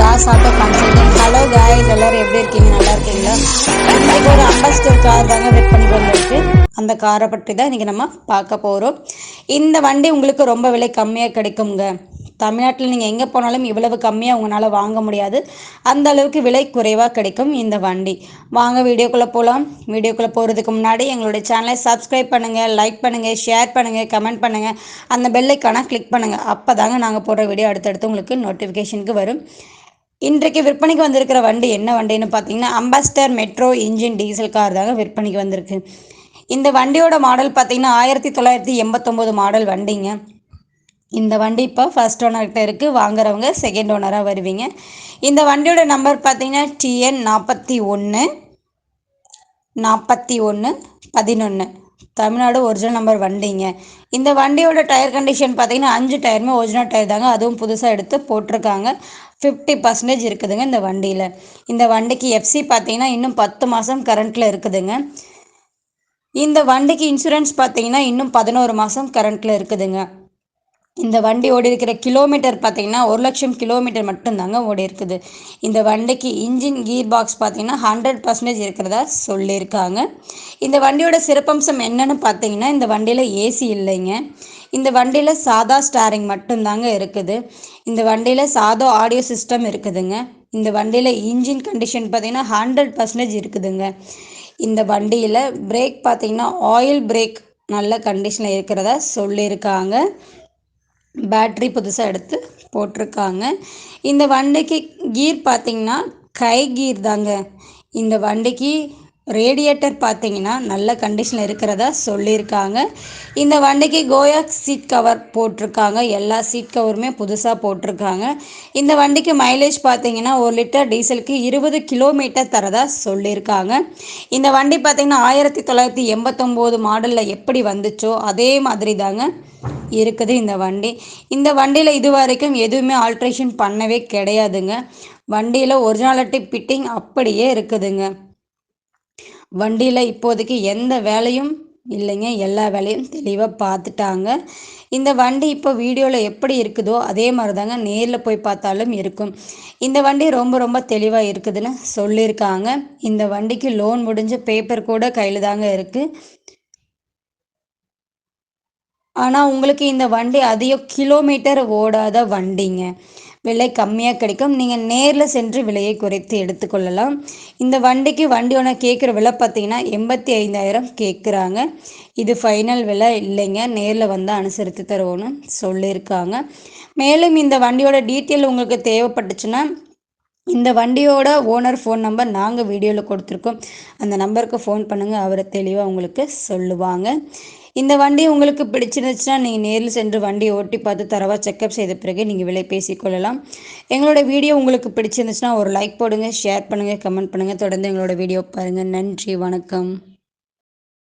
Das auto hello guys எல்லாரும் எப்படி இருக்கீங்க? நல்லா இருக்கீங்களா? இன்னைக்கு ஒரு அம்பாஸ்டர் கார் தாங்க வெயிட் பண்ணி வந்துருக்கு. அந்த காரை பற்றி தான் இன்றைக்கி நம்ம பார்க்க போகிறோம் இந்த வண்டி உங்களுக்கு ரொம்ப விலை கம்மியாக கிடைக்குங்க தமிழ்நாட்டில் நீங்கள் எங்கே போனாலும் இவ்வளவு கம்மியாக உங்களால் வாங்க முடியாது. அந்த அளவுக்கு விலை குறைவாக கிடைக்கும் இந்த வண்டி. வாங்க வீடியோக்குள்ளே போகலாம் வீடியோக்குள்ளே போகிறதுக்கு முன்னாடி எங்களுடைய சேனலை சப்ஸ்கிரைப் பண்ணுங்கள் லைக் பண்ணுங்கள் ஷேர் பண்ணுங்கள் கமெண்ட் பண்ணுங்கள் அந்த பெல்லைக்கான கிளிக் பண்ணுங்கள் அப்போ தாங்க நாங்கள் போடுற வீடியோ அடுத்தடுத்து உங்களுக்கு நோட்டிஃபிகேஷனுக்கு வரும். இன்றைக்கு விற்பனைக்கு வந்திருக்கிற வண்டி என்ன வண்டின்னு பார்த்தீங்கன்னா Ambassador metro engine diesel car தாங்க விற்பனைக்கு வந்திருக்கு. இந்த வண்டியோட மாடல் பார்த்தீங்கன்னா ஆயிரத்தி தொள்ளாயிரத்தி எண்பத்தொம்போது மாடல் வண்டிங்க. இந்த வண்டி இப்போ ஃபஸ்ட் ஓனர்கிட்ட இருக்குது வாங்குறவங்க செகண்ட் ஓனராக வருவீங்க. இந்த வண்டியோட நம்பர் பார்த்தீங்கன்னா டிஎன் நாற்பத்தி ஒன்று நாற்பத்தி ஒன்று பதினொன்று தமிழ்நாடு ஒரிஜினல் நம்பர் வண்டிங்க. இந்த வண்டியோட டயர் கண்டிஷன் பார்த்தீங்கன்னா அஞ்சு டயருமே ஒரிஜினல் டயர் தாங்க. அதுவும் புதுசாக எடுத்து போட்டிருக்காங்க. ஃபிஃப்டி பர்சன்டேஜ் இருக்குதுங்க இந்த வண்டியில். இந்த வண்டிக்கு எஃப்சி பார்த்தீங்கன்னா இன்னும் பத்து மாதம் கரண்ட்டில் இருக்குதுங்க. இந்த வண்டிக்கு இன்சூரன்ஸ் பார்த்தீங்கன்னா இன்னும் பதினோரு மாதம் கரண்ட்டில் இருக்குதுங்க. இந்த வண்டி ஓடி இருக்கிற கிலோமீட்டர் பார்த்தீங்கன்னா ஒரு லட்சம் கிலோமீட்டர் மட்டும்தாங்க ஓடி இருக்குது இந்த வண்டிக்கு இன்ஜின் கீர் பாக்ஸ் பார்த்தீங்கன்னா ஹண்ட்ரட் பர்சன்டேஜ் இருக்கிறதா சொல்லியிருக்காங்க. இந்த வண்டியோட சிறப்பம்சம் என்னன்னு பார்த்தீங்கன்னா இந்த வண்டியில் ஏசி இல்லைங்க. இந்த வண்டியில் சாதா ஸ்டாரிங் மட்டும்தாங்க இருக்குது. இந்த வண்டியில் சாதா ஆடியோ சிஸ்டம் இருக்குதுங்க. இந்த வண்டியில் இன்ஜின் கண்டிஷன் பார்த்தீங்கன்னா ஹண்ட்ரட் பர்சன்டேஜ் இருக்குதுங்க. இந்த வண்டியில் பிரேக் பார்த்தீங்கன்னா ஆயில் பிரேக் நல்ல கண்டிஷனில் இருக்கிறதா சொல்லியிருக்காங்க. பேட்ரி புதுசாக எடுத்து போட்டிருக்காங்க. இந்த வண்டிக்கு கீர் பார்த்திங்கன்னா கை கீர் தாங்க. இந்த வண்டிக்கு ரேடியேட்டர் பார்த்தீங்கன்னா நல்ல கண்டிஷனில் இருக்கிறதா சொல்லியிருக்காங்க. இந்த வண்டிக்கு கோயா சீட் கவர் போட்டிருக்காங்க. எல்லா சீட் கவருமே புதுசாக போட்டிருக்காங்க. இந்த வண்டிக்கு மைலேஜ் பார்த்தீங்கன்னா ஒரு லிட்டர் டீசலுக்கு இருபது கிலோமீட்டர் தரதா சொல்லியிருக்காங்க. இந்த வண்டி பார்த்தீங்கன்னா ஆயிரத்தி தொள்ளாயிரத்தி எண்பத்தொம்போது மாடலில் எப்படி வந்துச்சோ அதே மாதிரி தாங்க இருக்குது இந்த வண்டி. இந்த வண்டியில் இது வரைக்கும் எதுவுமே ஆல்ட்ரேஷன் பண்ணவே கிடையாதுங்க. வண்டியில் ஒரிஜினாலிட்டி ஃபிட்டிங் அப்படியே இருக்குதுங்க. வண்டியில் இப்போதைக்கு எந்த வேலையும் இல்லைங்க. எல்லா வேலையும் தெளிவாக பார்த்துட்டாங்க. இந்த வண்டி இப்போ வீடியோவில் எப்படி இருக்குதோ அதே மாதிரி தாங்க நேரில் போய் பார்த்தாலும் இருக்கும். இந்த வண்டி ரொம்ப ரொம்ப தெளிவாக இருக்குதுன்னு சொல்லியிருக்காங்க. இந்த வண்டிக்கு லோன் முடிஞ்ச பேப்பர் கூட கையில் தாங்க இருக்குது ஆனால் உங்களுக்கு இந்த வண்டி அதிகம் கிலோமீட்டர் ஓடாத வண்டிங்க. விலை கம்மியாக கிடைக்கும். நீங்கள் நேரில் சென்று விலையை குறைத்து எடுத்துக்கொள்ளலாம். இந்த வண்டிக்கு வண்டியோட கேட்குற விலை பார்த்தீங்கன்னா எண்பத்தி ஐந்தாயிரம் கேட்குறாங்க. இது ஃபைனல் விலை இல்லைங்க. நேரில் வந்து அனுசரித்து தருவோன்னு சொல்லியிருக்காங்க. மேலும் இந்த வண்டியோட டீட்டெயில் உங்களுக்கு தேவைப்பட்டுச்சுன்னா இந்த வண்டியோட ஓனர் ஃபோன் நம்பர் நாங்கள் வீடியோவில் கொடுத்துருக்கோம். அந்த நம்பருக்கு ஃபோன் பண்ணுங்கள் அவரை தெளிவாக உங்களுக்கு சொல்லுவாங்க. இந்த வண்டி உங்களுக்கு பிடிச்சிருந்துச்சுன்னா நீங்கள் நேரில் சென்று வண்டியை ஓட்டி பார்த்து தரவா செக்கப் செய்த பிறகு நீங்கள் விலை பேசிக்கொள்ளலாம் எங்களோட வீடியோ உங்களுக்கு பிடிச்சிருந்துச்சுன்னா ஒரு லைக் போடுங்க ஷேர் பண்ணுங்கள் கமெண்ட் பண்ணுங்கள் தொடர்ந்து எங்களோட வீடியோ பாருங்கள் நன்றி வணக்கம்.